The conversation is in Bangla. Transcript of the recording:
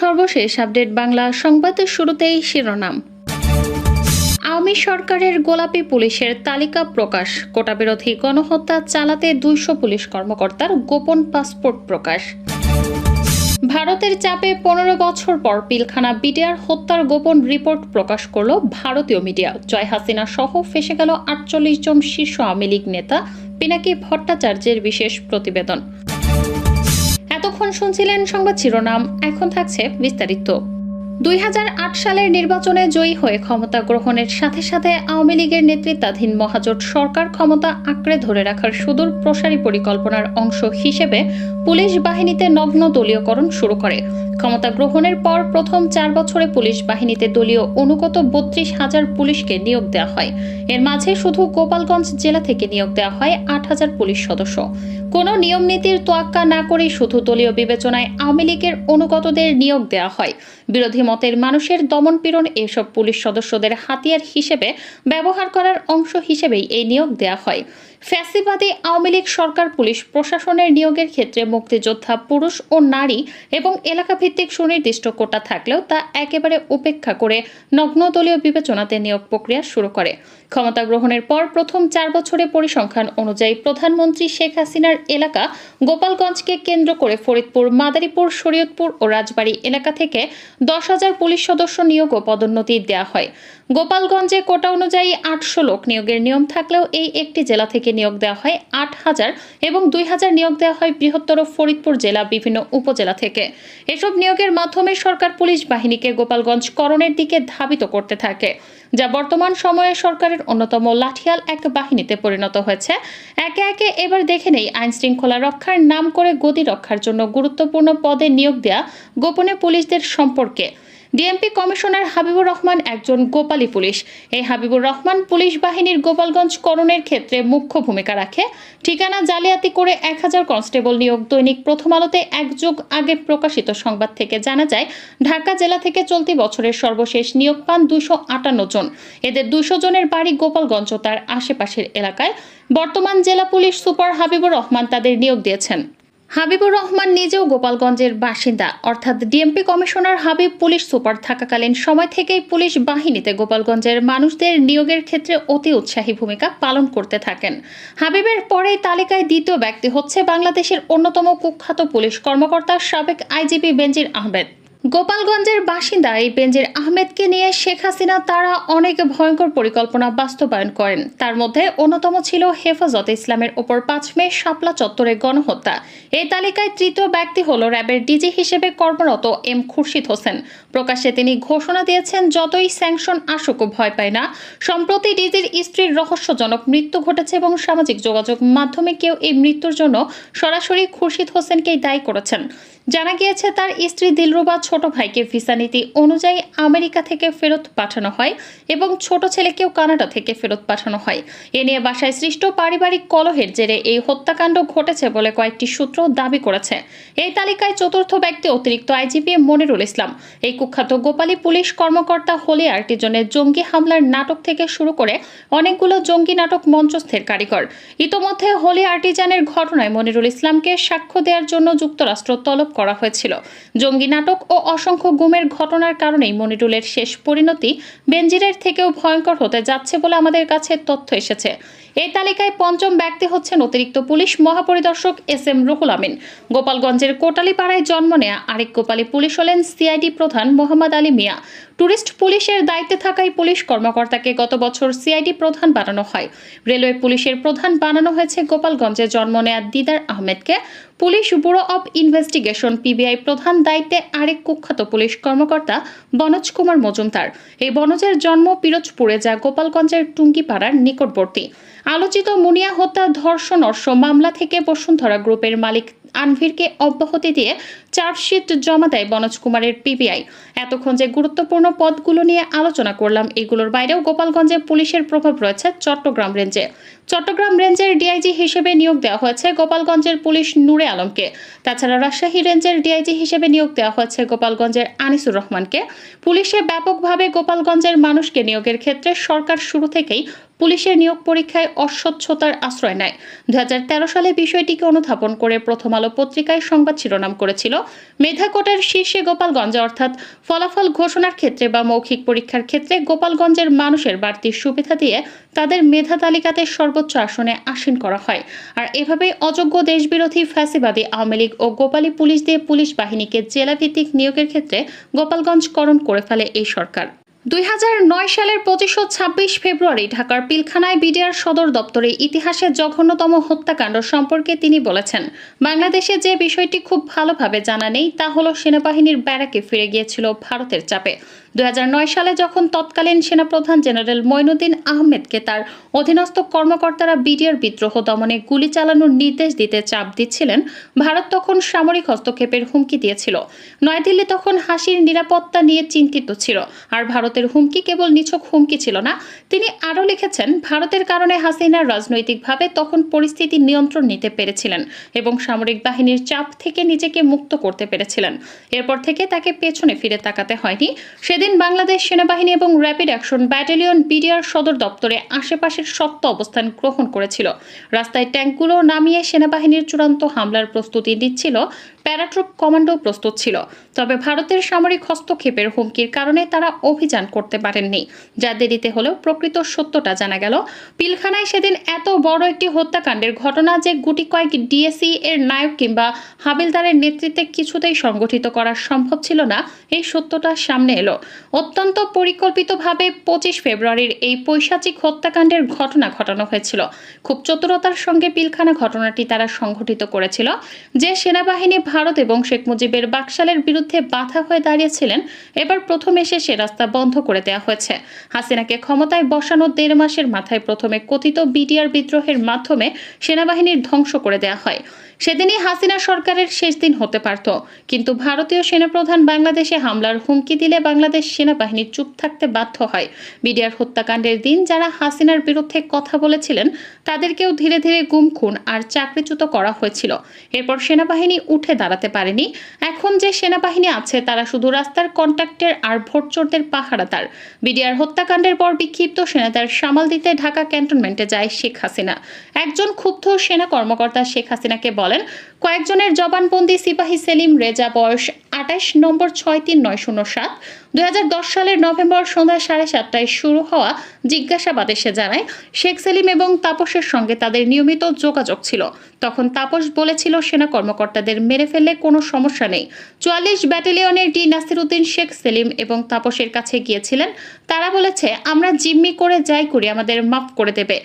সর্বশেষ আপডেট বাংলা সংবাদের শুরুতেই শিরোনাম। আওয়ামী সরকারের গোলাপি পুলিশের তালিকা প্রকাশ। কোটা বিরোধী গণহত্যা চালাতে দুইশো পুলিশ কর্মকর্তার গোপন পাসপোর্ট প্রকাশ। ভারতের চাপে পনেরো বছর পর পিলখানা বিডিআর হত্যার গোপন রিপোর্ট প্রকাশ করল ভারতীয় মিডিয়া। জয় হাসিনা সহ ফেসে গেল আটচল্লিশ জন শীর্ষ আওয়ামী লীগ নেতা, পিনাকি ভট্টাচার্যের বিশেষ প্রতিবেদন। এতক্ষণ শুনছিলেন সংবাদ শিরোনাম, এখন থাকছে বিস্তারিত। দুই হাজার আট সালের নির্বাচনে জয়ী হয়ে ক্ষমতা গ্রহণের সাথে সাথে আওয়ামী লীগের নেতৃত্বাধীন মহাজোট সরকার ক্ষমতা আঁকড়ে ধরে রাখার সুদূর প্রসারী পরিকল্পনার অংশ হিসেবে পুলিশ বাহিনীতে নগ্ন দলীয়করণ শুরু করে। ক্ষমতা গ্রহণের পর প্রথম চার বছরে পুলিশ বাহিনীতে দলীয় অনুগত বত্রিশ হাজার পুলিশকে নিয়োগ দেওয়া হয়। এর মাঝে শুধু গোপালগঞ্জ জেলা থেকে নিয়োগ দেওয়া হয় আট হাজার পুলিশ সদস্য। কোনো নিয়ম নীতির তোয়াক্কা না করে শুধু দলীয় বিবেচনায় আওয়ামী লীগের অনুগতদের নিয়োগ দেওয়া হয়। বিরোধী মতের মানুষের দমনপীড়ন এসব পুলিশ সদস্যদের হাতিয়ার হিসেবে ব্যবহার করার অংশ হিসেবেই এই নিয়োগ দেওয়া হয়। ফ্যাসিবাদী আওয়ামী লীগ সরকার, পুলিশ প্রশাসনের নিয়োগের ক্ষেত্রে মুক্তিযোদ্ধা, পুরুষ ও নারী এবং এলাকা ভিত্তিক সুনির্দিষ্ট কোটা থাকলেও তা একেবারে উপেক্ষা করে নগ্ন দলীয় বিবেচনাতে নিয়োগ প্রক্রিয়া শুরু করে। ক্ষমতা গ্রহণের পর প্রথম চার বছরে পরিসংখ্যান অনুযায়ী প্রধানমন্ত্রী শেখ হাসিনার এলাকা গোপালগঞ্জকে কেন্দ্র করে ফরিদপুর, মাদারীপুর, শরীয়তপুর ও রাজবাড়ী এলাকা থেকে দশ হাজার পুলিশ সদস্য নিয়োগ ও পদোন্নতি দেওয়া হয়। গোপালগঞ্জে কোটা অনুযায়ী আটশো লোক নিয়োগের নিয়ম থাকলেও এই একটি জেলা থেকে নিয়োগ দেওয়া হয় আট হাজার এবং দুই হাজার নিয়োগ দেওয়া হয় বৃহত্তর ফরিদপুর জেলা বিভিন্ন উপজেলা থেকে। এসব নিয়োগের মাধ্যমে সরকার পুলিশ বাহিনীকে গোপালগঞ্জ করণের দিকে ধাবিত করতে থাকে, যা বর্তমান সময়ে সরকারের অন্যতম লাঠিয়াল এক বাহিনীতে পরিণত হয়েছে। একে একে এবার দেখে নেই আইন শৃঙ্খলা রক্ষার নাম করে গতি রক্ষার জন্য গুরুত্বপূর্ণ পদে নিয়োগ দেওয়া গোপনে পুলিশদের সম্পর্কে। ডিএমপি কমিশনার হাবিবুর রহমান একজন গোপালী পুলিশ। এই হাবিবুর রহমান পুলিশ বাহিনীর গোপালগঞ্জ করণের ক্ষেত্রে মুখ্য ভূমিকা রাখে। ঠিকানা জালিয়াতি করে এক হাজার কনস্টেবল নিয়োগ দৈনিক প্রথম আলোতে এক যুগ আগে প্রকাশিত সংবাদ থেকে জানা যায়, ঢাকা জেলা থেকে চলতি বছরের সর্বশেষ নিয়োগ পান দুশো আটান্ন জন। এদের দুশো জনের বাড়ি গোপালগঞ্জ ও তার আশেপাশের এলাকায়। বর্তমান জেলা পুলিশ সুপার হাবিবুর রহমান তাদের নিয়োগ দিয়েছেন। হাবিবুর রহমান নিজেও গোপালগঞ্জের বাসিন্দা। অর্থাৎ DMP commissioner Habib police super থাকাকালীন সময় থেকেই পুলিশ বাহিনীতে গোপালগঞ্জের মানুষদের নিয়োগের ক্ষেত্রে অতি উৎসাহী ভূমিকা পালন করতে থাকেন। হাবিবের পরেই তালিকায় দ্বিতীয় ব্যক্তি হচ্ছে বাংলাদেশের অন্যতম কুখ্যাত পুলিশ কর্মকর্তা সাবেক আইজিপি বেনজির আহমেদ। গোপালগঞ্জের বাসিন্দা এই বেনজির আহমেদকে নিয়ে শেখ হাসিনা তারা অনেক ভয়ঙ্কর পরিকল্পনা বাস্তবায়ন করেন। তার মধ্যে অন্যতম ছিল হেফাজত ইসলামের ওপর পাঁচ মে শাপলা চত্বরে গণহত্যা। এই তালিকায় তৃতীয় ব্যক্তি হল র্যাবের ডিজি হিসেবে কর্মরত এম খুরশিদ হোসেন। প্রকাশ্যে তিনি ঘোষণা দিয়েছেন, যতই স্যাংশন আসুক, ভয় পায় না। সম্প্রতি ডিজির স্ত্রীর রহস্যজনক মৃত্যু ঘটেছে এবং সামাজিক যোগাযোগ মাধ্যমে কেউ এই মৃত্যুর জন্য সরাসরি খুরশিদ হোসেনকেই দায়ী করেছেন। জানা গিয়েছে, তার স্ত্রী দিলরুবা ছোট ভাইকে ভিসা নীতি অনুযায়ী আমেরিকা থেকে ফেরত পাঠানো হয় এবং ছোট ছেলেকেও কানাডা থেকে ফেরত পাঠানো হয়। এ নিয়ে বাসায় সৃষ্ট পারিবারিক কলহের জেরে এই হত্যাকাণ্ড ঘটেছে বলে কয়েকটি সূত্র দাবি করেছে। এই তালিকায় চতুর্থ ব্যক্তি অতিরিক্ত আইজিপি মনিরুল ইসলাম। এই কুখ্যাত গোপালী পুলিশ কর্মকর্তা হলি আর্টিজনের জঙ্গি হামলার নাটক থেকে শুরু করে অনেকগুলো জঙ্গি নাটক মঞ্চস্থের কারিগর। ইতোমধ্যে হোলি আর্টিজানের ঘটনায় মনিরুল ইসলামকে সাক্ষ্য দেওয়ার জন্য যুক্তরাষ্ট্র তলব করা হয়েছিল। জঙ্গি নাটক ও অসংখ্য গুমের ঘটনার কারণেই মনিটুলের শেষ পরিণতি বেনজিরের থেকেও ভয়ঙ্কর হতে যাচ্ছে বলে আমাদের কাছে তথ্য এসেছে। এই তালিকায় পঞ্চম ব্যক্তি হচ্ছেন অতিরিক্ত পুলিশ মহাপরিদর্শক এস এম রুহুল আমিন। গোপালগঞ্জের কোটালিপাড়ায় জন্ম নেয়া আরেক গোপালী পুলিশ হলেন সিআইডি প্রধান মোহাম্মদ আলী মিয়া। ট্যুরিস্ট পুলিশের দায়িত্বে থাকায় পুলিশ কর্মকর্তাকে গত বছর সিআইডি প্রধান বানানো হয়। রেলওয়ে পুলিশের প্রধান বানানো হয়েছে গোপালগঞ্জে জন্ম নেয়া দিদার আহমেদকে। Police bureau of investigation PBI প্রধান দায়িত্বে আরেক কুখ্যাত পুলিশ কর্মকর্তা বনজ কুমার মজুমদার। এই বনজের জন্ম পিরোজপুরে, যা গোপালগঞ্জের টুঙ্গিপাড়ার নিকটবর্তী। আলোচিত মুনিয়া হত্যা ধর্ষণ অর্শ মামলা থেকে বসুন্ধরা গ্রুপের মালিক আনভিরকে অব্যাহতি দিয়ে চার্জশিট জমা দেয় বনজ কুমারের পিবিআই। এতক্ষণ যে গুরুত্বপূর্ণ পদগুলো নিয়ে আলোচনা করলাম, এগুলোর বাইরেও গোপালগঞ্জে পুলিশের প্রভাব রয়েছে চট্টগ্রাম রেঞ্জে। চট্টগ্রাম রেঞ্জের ডিআইজি হিসেবে নিয়োগ দেওয়া হয়েছে গোপালগঞ্জের পুলিশ নূরে আলমকে। তাছাড়া রাজশাহী রেঞ্জের ডিআইজি হিসেবে নিয়োগ দেওয়া হয়েছে গোপালগঞ্জের আনিসুর রহমানকে। পুলিশে ব্যাপকভাবে গোপালগঞ্জের মানুষকে নিয়োগের ক্ষেত্রে সরকার শুরু থেকেই পুলিশের নিয়োগ পরীক্ষায় অস্বচ্ছতার আশ্রয় নেয়। দুই হাজার তেরো সালে বিষয়টিকে অনুধাবন করে প্রথম আলো পত্রিকায় সংবাদ শিরোনাম করেছিল মেধা কোটার শীর্ষে গোপালগঞ্জ, অর্থাৎ ফলাফল ঘোষণার ক্ষেত্রে বা মৌখিক পরীক্ষার ক্ষেত্রে গোপালগঞ্জের মানুষের বাড়তি সুবিধা দিয়ে তাদের মেধা তালিকাতে সর্বোচ্চ আসনে আসীন করা হয়। আর এভাবে অযোগ্য দেশবিরোধী ফ্যাসিবাদী আওয়ামী লীগ ও গোপালী পুলিশ দিয়ে পুলিশ বাহিনীকে জেলাভিত্তিক নিয়োগের ক্ষেত্রে গোপালগঞ্জকরণ করে ফেলে এই সরকার। দুই সালের পঁচিশশো ছাব্বিশ ফেব্রুয়ারি ঢাকার পিলখানায় বিডিআর সদর দপ্তরে ইতিহাসের জঘন্যতম হত্যাকাণ্ড সম্পর্কে তিনি বলেছেন, বাংলাদেশে যে বিষয়টি খুব ভালোভাবে জানা নেই তা হল সেনাবাহিনীর ব্যারাকে ফিরে গিয়েছিল ভারতের চাপে। দুই হাজার নয় সালে যখন তৎকালীন সেনাপ্রধান জেনারেল মঈনুদ্দিন আহমেদকে তার অধীনস্থ কর্মকর্তারা বিডিআর বিদ্রোহ দমনে গুলি চালানোর নির্দেশ দিতে চাপ দিচ্ছিলেন, ভারত তখন সামরিক হস্তক্ষেপের হুমকি দিয়েছিল। নয়াদিল্লি তখন হাসির নিরাপত্তা নিয়ে চিন্তিত ছিল, আর ভারতের হুমকি কেবল নিছক হুমকি ছিল না। তিনি আরও লিখেছেন, ভারতের কারণে হাসিনা রাজনৈতিকভাবে তখন পরিস্থিতি নিয়ন্ত্রণ নিতে পেরেছিলেন এবং সামরিক বাহিনীর চাপ থেকে নিজেকে মুক্ত করতে পেরেছিলেন। এরপর থেকে তাকে পেছনে ফিরে তাকাতে হয়নি। সেদিন বাংলাদেশ সেনাবাহিনী এবং র্যাপিড অ্যাকশন ব্যাটালিয়ন বিডিআর সদর দপ্তরে আশেপাশের শক্ত অবস্থান গ্রহণ করেছিল। রাস্তায় ট্যাঙ্কগুলো নামিয়ে সেনাবাহিনীর চূড়ান্ত হামলার প্রস্তুতি দিচ্ছিল প্যারাট্রুপ কমান্ডো প্রস্তুত ছিল। তবে ভারতের সামরিক হস্তক্ষেপের হুমকির কারণে তারা অভিযান করতে পারেননি। যা দেরিতে হলেও প্রকৃত সত্যটা জানা গেল। পিলখানায় সেদিন এত বড় একটি হত্যাকাণ্ডের ঘটনা যে গুটি কয়েক ডিএসি এর নায়ক কিংবা হাবিলদারের নেতৃত্বে কিছুতেই সংগঠিত করা সম্ভব ছিল না, এই সত্যটা সামনে এলো। অত্যন্ত পরিকল্পিতভাবে পঁচিশ ফেব্রুয়ারির এই পৈশাচিক হত্যাকাণ্ডের ঘটনা ঘটানো হয়েছিল। খুব চতুরতার সঙ্গে পিলখানা ঘটনাটি তারা সংঘটিত করেছিল। যে সেনাবাহিনী ভারত এবং শেখ মুজিবের বাকশালের বিরুদ্ধে বাধা হয়ে দাঁড়িয়েছিলেন। এবার প্রথম এসে সে রাস্তা বন্ধ করে দেওয়া হয়েছে। হাসিনাকে ক্ষমতায় বসানো দেড় মাসের মাথায় প্রথমে কথিত বিডিআর বিদ্রোহের মাধ্যমে সেনাবাহিনীর ধ্বংস করে দেওয়া হয়। সেদিনই হাসিনা সরকারের শেষ দিন হতে পারত। কিন্তু ভারতীয় সেনাপ্রধান বাংলাদেশে হামলার হুমকি দিলে বাংলাদেশ সেনাবাহিনী চুপ থাকতে বাধ্য হয়। বিডিআর হত্যাকাণ্ডের দিন যারা হাসিনার বিরুদ্ধে কথা বলেছিলেন, তাদেরকেও ধীরে ধীরে গুম, খুন আর চাকরিচ্যুত করা হয়েছিল। এরপর সেনাবাহিনী উঠে দাঁড়াতে পারেনি। এখন যে সেনাবাহিনী আছে, তারা শুধু রাস্তার কন্ট্রাক্টের আর ভোটচোরদের পাহারাদার বিডিআর হত্যাকাণ্ডের পর বিক্ষিপ্ত সেনাদের সামাল দিতে ঢাকা ক্যান্টনমেন্টে যায় শেখ হাসিনা। একজন ক্ষুব্ধ সেনা কর্মকর্তা শেখ হাসিনাকে বলেন, কয়েকজনের জবানবন্দি সিপাহী সেলিম রেজা বয়স আঠাশ নম্বর ছয় তিন নয় শূন্য সাত। দুই সালের নভেম্বর সন্ধ্যা সাড়ে সাতটায় শুরু হওয়া জিজ্ঞাসাবাদে সে জানায়, শেখ সেলিম এবং তাপসের সঙ্গে তাদের নিয়মিত যোগাযোগ ছিল। তখন তাপস বলেছিল, সেনা কর্মকর্তাদের মেরে ফেললে কোনো সমস্যা নেই। চুয়াল্লিশ ব্যাটালিয়নের ডি নাসিরুদ্দিন শেখ সেলিম এবং তাপসের কাছে গিয়েছিলেন। তারা বলেছে, আমরা জিম্মি করে যাই করি, আমাদের মাফ করে দেবে।